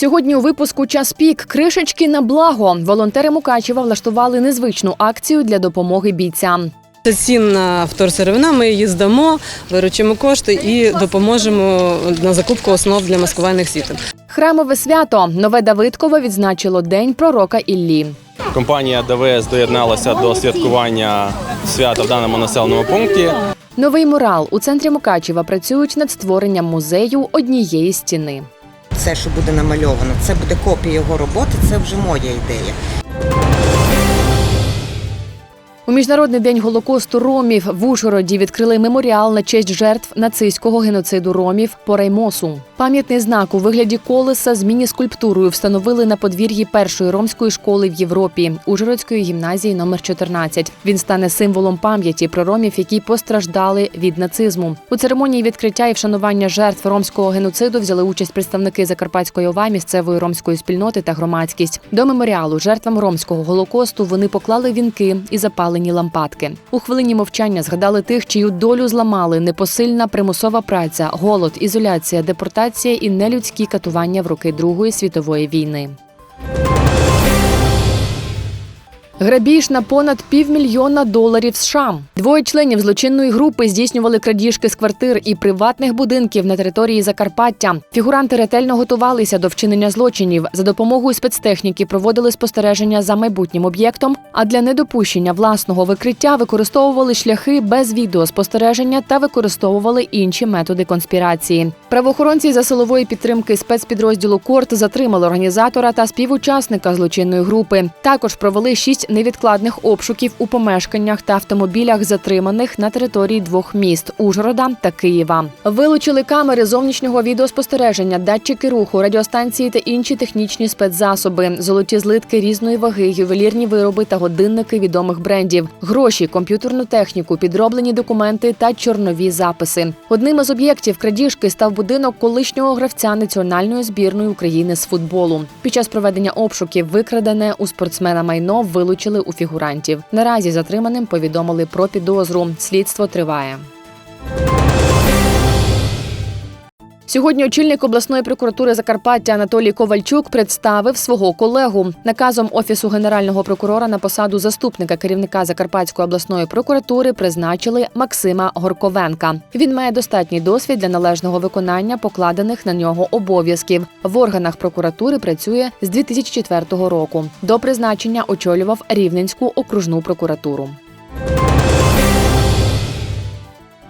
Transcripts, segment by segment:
Сьогодні у випуску час пік кришечки на благо. Волонтери Мукачева влаштували незвичну акцію для допомоги бійцям. Це цінна вторсировина, ми її здамо, виручимо кошти і допоможемо на закупку основ для маскувальних сіток. Храмове свято нове Давидково відзначило День пророка Іллі. Компанія ДВС доєдналася до святкування свята в даному населеному пункті. Новий мурал у центрі Мукачева працюють над створенням музею однієї стіни. Це, що буде намальовано, це буде копія його роботи, це вже моя ідея. У міжнародний день голокосту ромів в Ужгороді відкрили меморіал на честь жертв нацистського геноциду ромів по Реймосу. Пам'ятний знак у вигляді колеса з міні-скульптурою встановили на подвір'ї першої ромської школи в Європі Ужгородської гімназії номер 14. Він стане символом пам'яті про ромів, які постраждали від нацизму. У церемонії відкриття і вшанування жертв ромського геноциду взяли участь представники Закарпатської ОВА, місцевої ромської спільноти та громадськість. До меморіалу жертвам ромського голокосту вони поклали вінки і запалені лампадки. У хвилині мовчання згадали тих, чию долю зламали непосильна примусова праця, голод, ізоляція, депортація і нелюдські катування в роки Другої світової війни. Грабіж на понад півмільйона доларів США. Двоє членів злочинної групи здійснювали крадіжки з квартир і приватних будинків на території Закарпаття. Фігуранти ретельно готувалися до вчинення злочинів. За допомогою спецтехніки проводили спостереження за майбутнім об'єктом. А для недопущення власного викриття використовували шляхи без відеоспостереження та використовували інші методи конспірації. Правоохоронці за силової підтримки спецпідрозділу Корт затримали організатора та співучасника злочинної групи. Також провели шість невідкладних обшуків у помешканнях та автомобілях затриманих на території двох міст Ужгорода та Києва. Вилучили камери зовнішнього відеоспостереження, датчики руху, радіостанції та інші технічні спецзасоби, золоті злитки різної ваги, ювелірні вироби та годинники відомих брендів, гроші, комп'ютерну техніку, підроблені документи та чорнові записи. Одним із об'єктів крадіжки став будинок колишнього гравця національної збірної України з футболу. Під час проведення обшуків викрадене у спортсмена майно вилучили у фігурантів. Наразі затриманим повідомили про підозру. Слідство триває. Сьогодні очільник обласної прокуратури Закарпаття Анатолій Ковальчук представив свого колегу. Наказом офісу генерального прокурора на посаду заступника керівника Закарпатської обласної прокуратури призначили Максима Горковенка. Він має достатній досвід для належного виконання покладених на нього обов'язків. В органах прокуратури працює з 2004 року. До призначення очолював Рівненську окружну прокуратуру.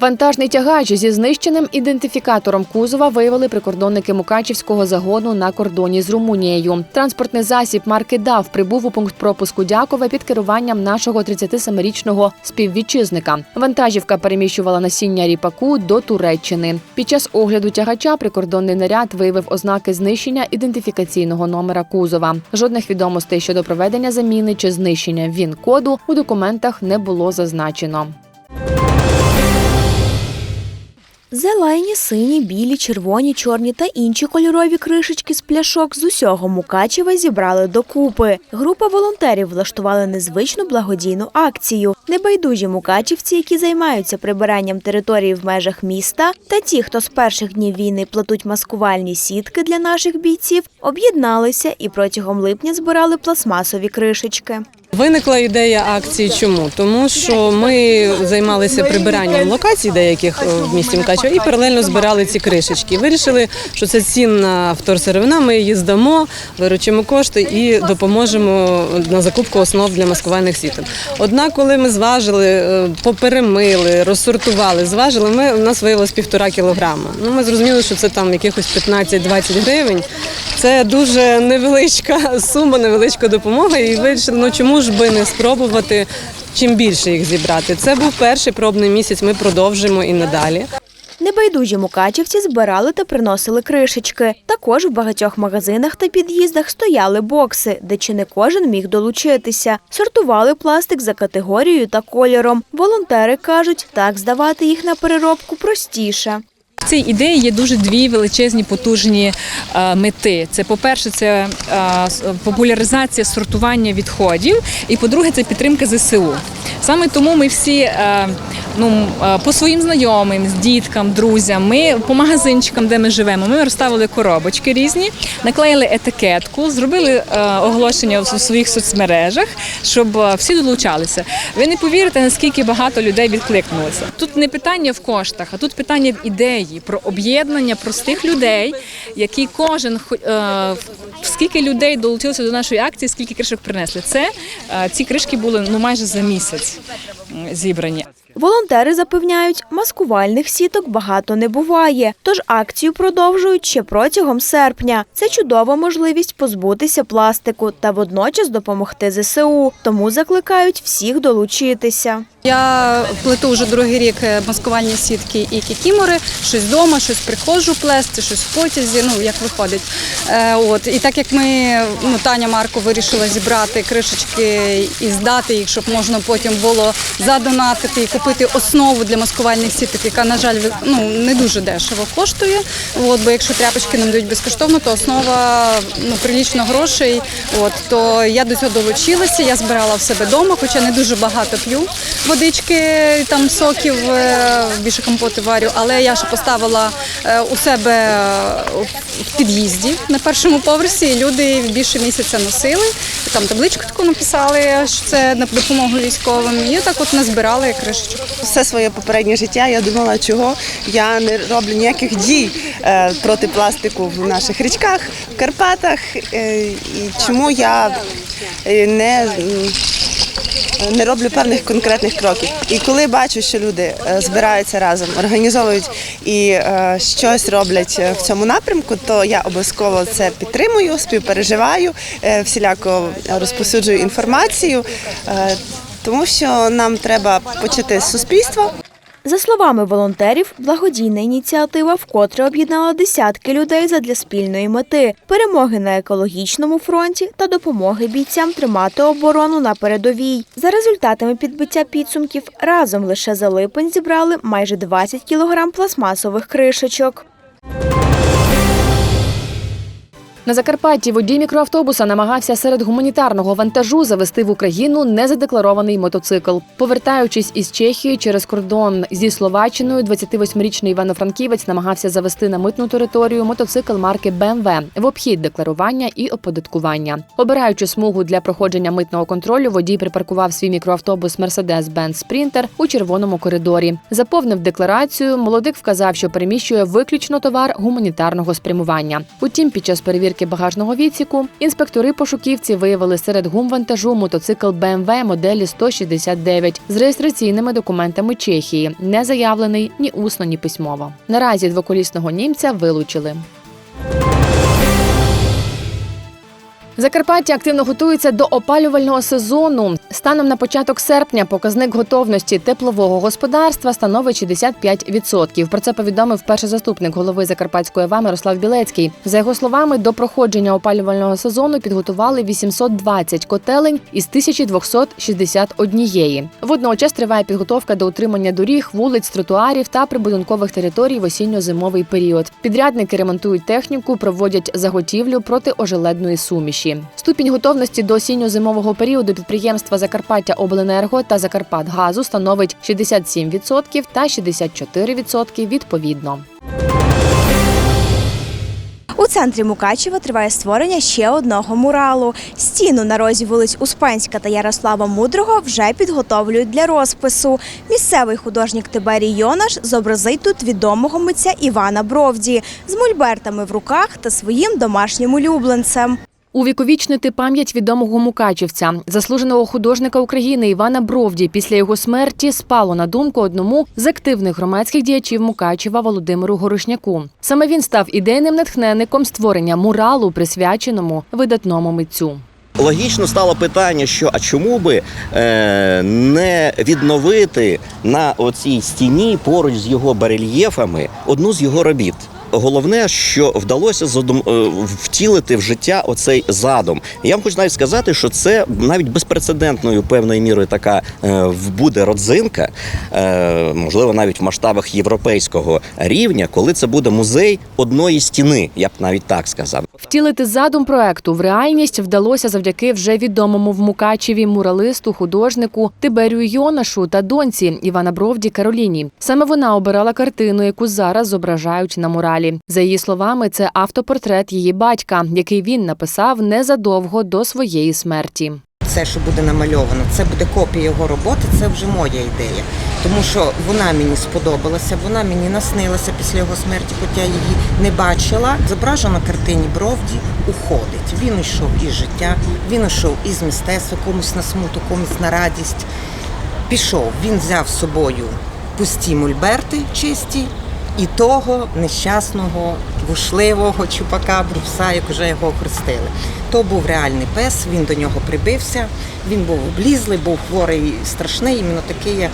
Вантажний тягач зі знищеним ідентифікатором кузова виявили прикордонники Мукачівського загону на кордоні з Румунією. Транспортний засіб марки ДАВ прибув у пункт пропуску Дякове під керуванням нашого 37-річного співвітчизника. Вантажівка переміщувала насіння ріпаку до Туреччини. Під час огляду тягача прикордонний наряд виявив ознаки знищення ідентифікаційного номера кузова. Жодних відомостей щодо проведення заміни чи знищення ВІН-коду у документах не було зазначено. Зелені, сині, білі, червоні, чорні та інші кольорові кришечки з пляшок з усього Мукачева зібрали докупи. Група волонтерів влаштувала незвичну благодійну акцію. Небайдужі мукачівці, які займаються прибиранням території в межах міста, та ті, хто з перших днів війни плетуть маскувальні сітки для наших бійців, об'єдналися і протягом липня збирали пластмасові кришечки. Виникла ідея акції. Чому? Тому що ми займалися прибиранням локацій деяких е, в місті Мукачево і паралельно збирали ці кришечки. Вирішили, що це цінна вторсировина, ми її здамо, виручимо кошти і допоможемо на закупку основ для маскувальних сіток. Однак, коли ми зважили, е, поперемили, розсортували, зважили, ми, у нас виявилось півтора кілограма. Ну, ми зрозуміли, що це там якихось 15-20 гривень. Це дуже невеличка сума, невеличка допомога. І вирішили, ну чому ж би не спробувати чим більше їх зібрати. Це був перший пробний місяць. Ми продовжимо і надалі. Небайдужі мукачівці збирали та приносили кришечки. Також в багатьох магазинах та під'їздах стояли бокси, де чи не кожен міг долучитися. Сортували пластик за категорією та кольором. Волонтери кажуть, так здавати їх на переробку простіше. Цій ідеї є дуже дві величезні потужні е, мети. Це, по-перше, це е, популяризація сортування відходів, і по-друге, це підтримка ЗСУ. Саме тому ми всі е, ну, е, по своїм знайомим, з діткам, друзям. Ми по магазинчикам, де ми живемо, ми розставили коробочки різні, наклеїли етикетку, зробили е, оголошення в своїх соцмережах, щоб е, всі долучалися. Ви не повірите, наскільки багато людей відкликнулося. Тут не питання в коштах, а тут питання в ідеї про об'єднання простих людей, які кожен скільки людей долучилося до нашої акції, скільки кришок принесли. Це ці кришки були ну майже за місяць зібрані. Волонтери запевняють, маскувальних сіток багато не буває, тож акцію продовжують ще протягом серпня. Це чудова можливість позбутися пластику та водночас допомогти ЗСУ. Тому закликають всіх долучитися. Я плету вже другий рік е, маскувальні сітки і кікімори, щось вдома, щось приходжу плести, щось в потязі, ну як виходить. Е, от. І так як ми, ну, Таня Марко вирішила зібрати кришечки і здати їх, щоб можна потім було задонатити і купити основу для маскувальних сіток, яка, на жаль, ну, не дуже дешево коштує. От, бо якщо тряпочки нам дають безкоштовно, то основа ну, прилічно грошей. От, то я до цього долучилася, я збирала в себе вдома, хоча не дуже багато п'ю водички, там соків, е, більше компоти варю, але я ще поставила е, у себе е, в під'їзді на першому поверсі. Люди більше місяця носили. Там табличку таку написали, що це на допомогу військовим. І так от назбирали кришечок. все своє попереднє життя я думала, чого я не роблю ніяких дій проти пластику в наших річках, в Карпатах, і чому я не, не роблю певних конкретних кроків. І коли бачу, що люди е, збираються разом, організовують і е, щось роблять е, в цьому напрямку, то я обов'язково це підтримую, співпереживаю, всіляко розпосюджую інформацію. Тому що нам треба почати з суспільства, За словами волонтерів, благодійна ініціатива вкотре об'єднала десятки людей задля спільної мети перемоги на екологічному фронті та допомоги бійцям тримати оборону на передовій. За результатами підбиття підсумків разом лише за липень зібрали майже 20 кілограм пластмасових кришечок. На Закарпатті водій мікроавтобуса намагався серед гуманітарного вантажу завести в Україну незадекларований мотоцикл. Повертаючись із Чехії через кордон зі Словаччиною, 28-річний івано-франківець намагався завести на митну територію мотоцикл марки BMW в обхід декларування і оподаткування. Обираючи смугу для проходження митного контролю, водій припаркував свій мікроавтобус Mercedes-Benz Sprinter у червоному коридорі. Заповнив декларацію. Молодик вказав, що переміщує виключно товар гуманітарного спрямування. Утім, під час перевірки багажного відсіку інспектори пошуківці виявили серед гумвантажу мотоцикл BMW моделі 169 з реєстраційними документами Чехії, не заявлений ні усно, ні письмово. Наразі двоколісного німця вилучили. Закарпаття активно готується до опалювального сезону. Станом на початок серпня показник готовності теплового господарства становить 65%. Про це повідомив перший заступник голови Закарпатської ОВА Мирослав Білецький. За його словами, до проходження опалювального сезону підготували 820 котелень із 1261. Водночас триває підготовка до утримання доріг, вулиць, тротуарів та прибудинкових територій в осінньо-зимовий період. Підрядники ремонтують техніку, проводять заготівлю протиожеледної суміші. Ступінь готовності до осінньо-зимового періоду підприємства Закарпаття Обленерго та Закарпатгазу становить 67% та 64% відповідно. У центрі Мукачева триває створення ще одного муралу. Стіну на розі вулиць Успенська та Ярослава Мудрого вже підготовлюють для розпису. Місцевий художник Тиберій Йонаш зобразить тут відомого митця Івана Бровді з мольбертами в руках та своїм домашнім улюбленцем. Увіковічнити пам'ять відомого мукачівця, заслуженого художника України Івана Бровді після його смерті спало на думку одному з активних громадських діячів Мукачева Володимиру Горошняку. Саме він став ідейним натхненником створення муралу, присвяченому видатному митцю. Логічно стало питання, що а чому би е, не відновити на оцій стіні поруч з його барельєфами одну з його робіт. Головне, що вдалося задум... е, втілити в життя оцей задум. Я вам хочу навіть сказати, що це навіть безпрецедентною певною мірою така е, буде родзинка, е, можливо, навіть в масштабах європейського рівня, коли це буде музей одної стіни, я б навіть так сказав. Втілити задум проекту в реальність вдалося завдяки вже відомому в Мукачеві муралисту, художнику Тиберію Йонашу та доньці Івана Бровді Кароліні. Саме вона обирала картину, яку зараз зображають на муралі. За її словами, це автопортрет її батька, який він написав незадовго до своєї смерті. Це, що буде намальовано, це буде копія його роботи, це вже моя ідея. Тому що вона мені сподобалася, вона мені наснилася після його смерті, хоча її не бачила. Зображено картині Бровді уходить. Він йшов із життя, він йшов із мистецтва, комусь на смуту, комусь на радість. Пішов, він взяв з собою пусті мольберти чисті і того нещасного, вушливого чупакабру пса, як вже його охрестили. То був реальний пес, він до нього прибився, він був облізлий, був хворий страшний, іменно такий, як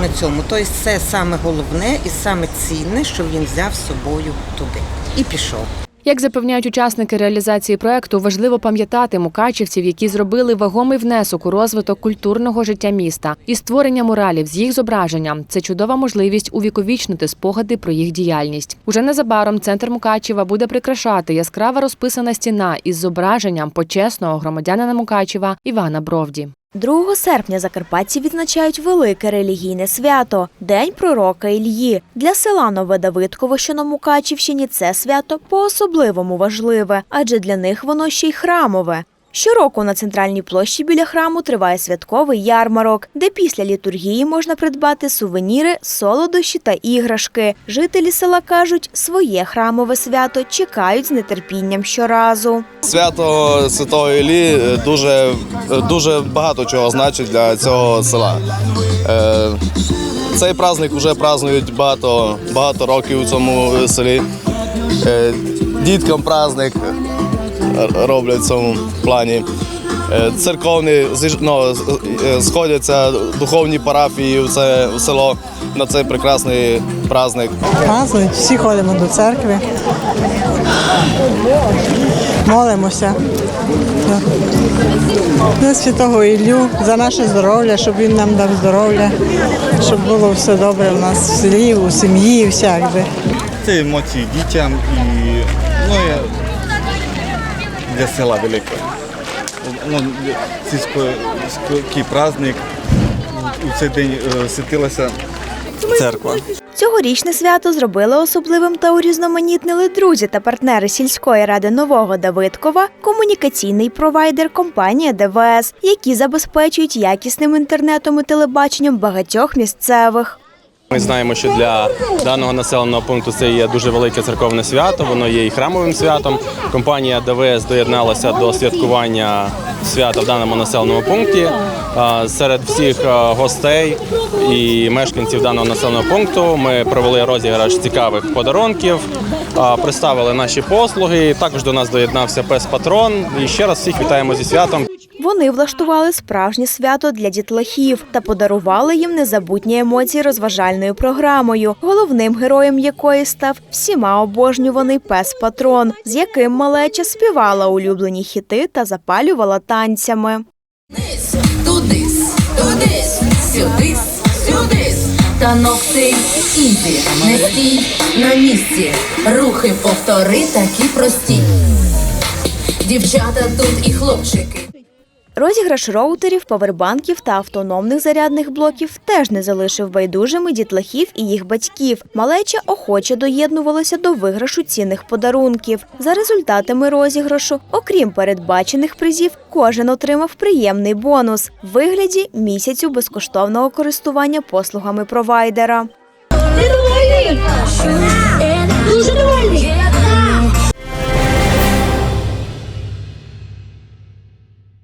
на цьому. Тобто це саме головне і саме цінне, що він взяв з собою туди і пішов. Як запевняють учасники реалізації проекту, важливо пам'ятати мукачівців, які зробили вагомий внесок у розвиток культурного життя міста. І створення муралів з їх зображенням це чудова можливість увіковічнити спогади про їх діяльність. Уже незабаром центр Мукачева буде прикрашати яскрава розписана стіна із зображенням почесного громадянина Мукачева Івана Бровді. 2 серпня закарпатці відзначають велике релігійне свято День пророка Ільї. Для села Нове Давидково, що на Мукачівщині, це свято по-особливому важливе, адже для них воно ще й храмове. Щороку на центральній площі біля храму триває святковий ярмарок, де після літургії можна придбати сувеніри, солодощі та іграшки. Жителі села кажуть, своє храмове свято чекають з нетерпінням щоразу. Свято Святого Іллі е, дуже, е, дуже багато чого значить для цього села. Е, Цей праздник вже празднують багато, багато років у цьому селі. Діткам праздник роблять в цьому плані. Е, Церковні ну, е, сходяться духовні парафії в це в село на цей прекрасний праздник. Празднують, всі ходимо до церкви. Молимося. За святого Іллю, за наше здоров'я, щоб він нам дав здоров'я, щоб було все добре в нас в селі, у сім'ї, всяк би. Це емоції дітям і ну, для села велике. Ну, сільський праздник. У цей день е, святилася церква. Цьогорічне свято зробили особливим та урізноманітнили друзі та партнери сільської ради Нового Давидкова, комунікаційний провайдер компанія ДВС, які забезпечують якісним інтернетом і телебаченням багатьох місцевих. Ми знаємо, що для даного населеного пункту це є дуже велике церковне свято. Воно є і храмовим святом. Компанія ДВС доєдналася до святкування свята в даному населеному пункті. Серед всіх гостей і мешканців даного населеного пункту ми провели розіграш цікавих подарунків, представили наші послуги. Також до нас доєднався пес Патрон. І ще раз всіх вітаємо зі святом. Вони влаштували справжнє свято для дітлахів та подарували їм незабутні емоції розважальною програмою, головним героєм якої став всіма обожнюваний пес Патрон, з яким малеча співала улюблені хіти та запалювала танцями. Танок цей ізі, не стій на місці. Рухи повтори такі прості. Дівчата тут і хлопчики. Розіграш роутерів, павербанків та автономних зарядних блоків теж не залишив байдужими дітлахів і їх батьків. Малеча охоче доєднувалася до виграшу цінних подарунків. За результатами розіграшу, окрім передбачених призів, кожен отримав приємний бонус в вигляді місяцю безкоштовного користування послугами провайдера. Дуже довольний.